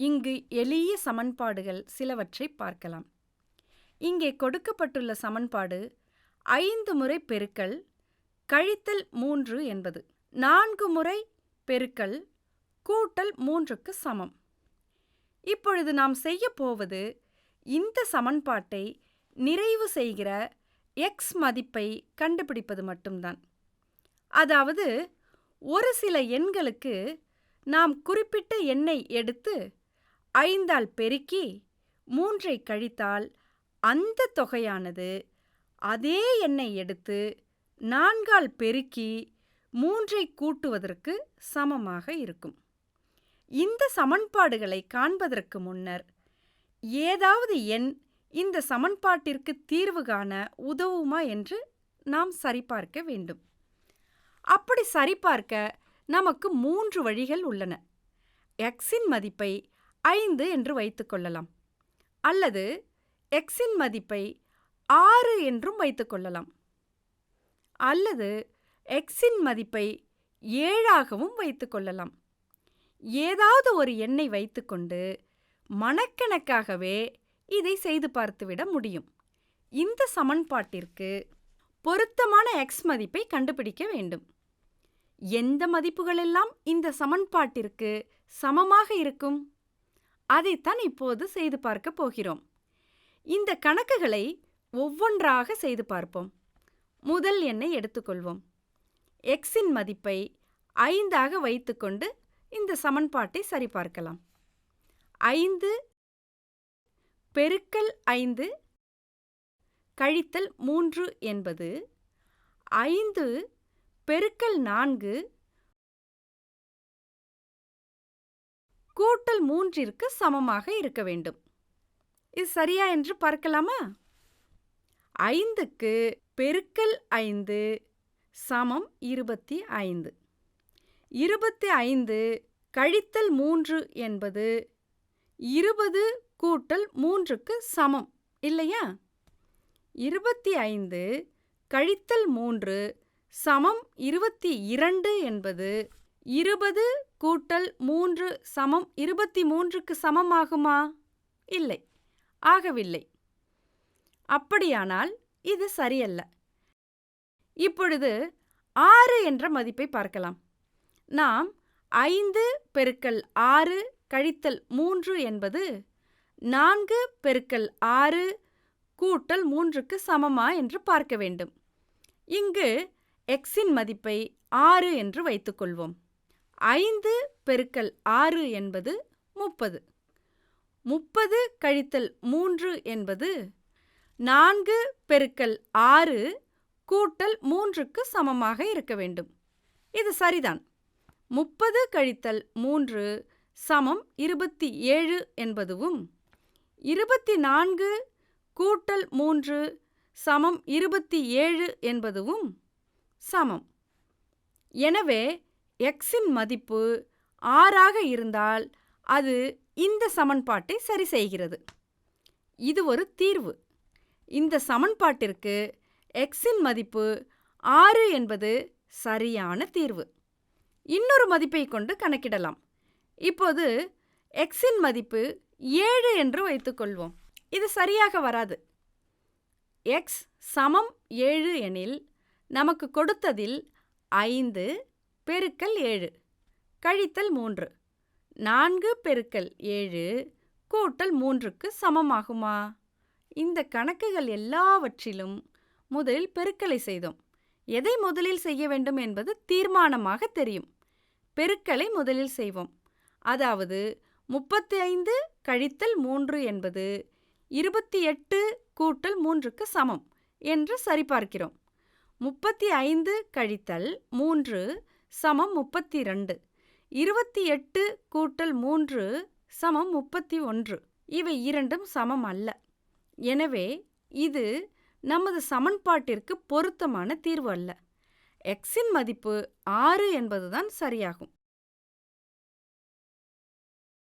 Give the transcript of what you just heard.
இங்கு எளிய சமன்பாடுகள் சிலவற்றைப் பார்க்கலாம். இங்கே கொடுக்கப்பட்டுள்ள சமன்பாடு ஐந்து முறை பெருக்கல் கழித்தல் மூன்று என்பது. நான்கு முறை பெருக்கல் கூட்டல் மூன்றுக்கு சமம். இப்பொழுது நாம் செய்யப் போவது இந்த சமன்பாட்டை நிறைவு செய்கிற எக்ஸ் மதிப்பை கண்டுபிடிப்பது மட்டும்தான். அதாவது ஒரு சில எண்களுக்கு நாம் குறிப்பிட்ட எண்ணை எடுத்து ஐந்தால் பெருக்கி மூன்றை கழித்தால் அந்த தொகையானது அதே எண்ணை எடுத்து நான்கால் பெருக்கி மூன்றை கூட்டுவதற்கு சமமாக இருக்கும். இந்த சமன்பாடுகளை காண்பதற்கு முன்னர் ஏதாவது எண் இந்த சமன்பாட்டிற்கு தீர்வு காண உதவுமா என்று நாம் சரிபார்க்க வேண்டும். அப்படி சரிபார்க்க நமக்கு மூன்று வழிகள் உள்ளன. எக்ஸின் மதிப்பை ஐந்து என்று வைத்துக்கொள்ளலாம் அல்லது எக்ஸின் மதிப்பை ஆறு என்றும் வைத்துக்கொள்ளலாம் அல்லது எக்ஸின் மதிப்பை ஏழாகவும் வைத்துக்கொள்ளலாம் ஏதாவது ஒரு எண்ணை வைத்துக்கொண்டு மனக்கணக்காகவே இதை செய்து பார்த்துவிட முடியும். இந்த சமன்பாட்டிற்கு பொருத்தமான எக்ஸ் மதிப்பை கண்டுபிடிக்க வேண்டும். எந்த மதிப்புகளெல்லாம் இந்த சமன்பாட்டிற்கு சமமாக இருக்கும்? அதைத்தான் இப்போது செய்து பார்க்க போகிறோம். இந்த கணக்குகளை ஒவ்வொன்றாக செய்து பார்ப்போம். முதல் எண்ணை எடுத்துக்கொள்வோம். எக்ஸின் மதிப்பை ஐந்தாக வைத்துக்கொண்டு இந்த சமன்பாட்டை சரிபார்க்கலாம். ஐந்து பெருக்கல் ஐந்து கழித்தல் மூன்று என்பது ஐந்து பெருக்கல் நான்கு கூட்டல் மூன்றிற்கு சமமாக இருக்க வேண்டும். இது சரியா என்று பார்க்கலாமா? ஐந்துக்கு பெருக்கல் ஐந்து சமம் இருபத்தி ஐந்து. இருபத்தி ஐந்து கழித்தல் மூன்று என்பது இருபது கூட்டல் மூன்றுக்கு சமம் இல்லையா? இருபத்தி ஐந்து கழித்தல் மூன்று சமம் இருபத்தி இரண்டு என்பது இருபது கூட்டல் மூன்று சமம் இருபத்தி மூன்றுக்கு சமமாகுமா? இல்லை. ஆகவில்லை. அப்படியானால் இது சரியல்ல. இப்பொழுது ஆறு என்ற மதிப்பை பார்க்கலாம். நாம் ஐந்து பெருக்கல் ஆறு கழித்தல் மூன்று என்பது நான்கு பெருக்கல் ஆறு கூட்டல் மூன்றுக்கு சமமா என்று பார்க்க வேண்டும். இங்கு எக்ஸின் மதிப்பை ஆறு என்று வைத்துக்கொள்வோம். ஐந்து பெருக்கல் ஆறு என்பது முப்பது. முப்பது கழித்தல் மூன்று என்பது நான்கு பெருக்கல் ஆறு கூட்டல் மூன்றுக்கு சமமாக இருக்க வேண்டும். இது சரிதான். முப்பது கழித்தல் மூன்று சமம் இருபத்தி ஏழு என்பதுவும் இருபத்தி நான்கு கூட்டல் மூன்று சமம் இருபத்தி ஏழு என்பதுவும் சமம். எனவே எக்ஸின் மதிப்பு ஆறாக இருந்தால் அது இந்த சமன்பாட்டை சரி செய்கிறது. இது ஒரு தீர்வு. இந்த சமன்பாட்டிற்கு எக்ஸின் மதிப்பு ஆறு என்பது சரியான தீர்வு. இன்னொரு மதிப்பை கொண்டு கணக்கிடலாம். இப்போது எக்ஸின் மதிப்பு ஏழு என்று வைத்துக்கொள்வோம். இது சரியாக வராது. எக்ஸ் சமம் ஏழு எனில் நமக்கு கொடுத்ததில் ஐந்து பெருக்கல் ஏழு. கழித்தல் மூன்று. நான்கு பெருக்கல் ஏழு கூட்டல் மூன்றுக்கு சமமாகுமா? இந்த கணக்குகள் எல்லாவற்றிலும் முதலில் பெருக்கலை செய்தோம். எதை முதலில் செய்ய வேண்டும் என்பது தீர்மானமாக தெரியும். பெருக்கலை முதலில் செய்வோம். அதாவது முப்பத்தி ஐந்து கழித்தல் மூன்று என்பது இருபத்தி எட்டு கூட்டல் மூன்றுக்கு சமம் என்று சரிபார்க்கிறோம். முப்பத்தி ஐந்து கழித்தல் மூன்று சமம் முப்பத்தி ரெண்டு இருபத்தி எட்டு கூட்டல் மூன்று சமம் முப்பத்தி ஒன்று இவை இரண்டும் சமம் அல்ல. எனவே இது நமது சமன்பாட்டிற்கு பொருத்தமான தீர்வு அல்ல. எக்ஸின் மதிப்பு ஆறு என்பதுதான் சரியாகும்.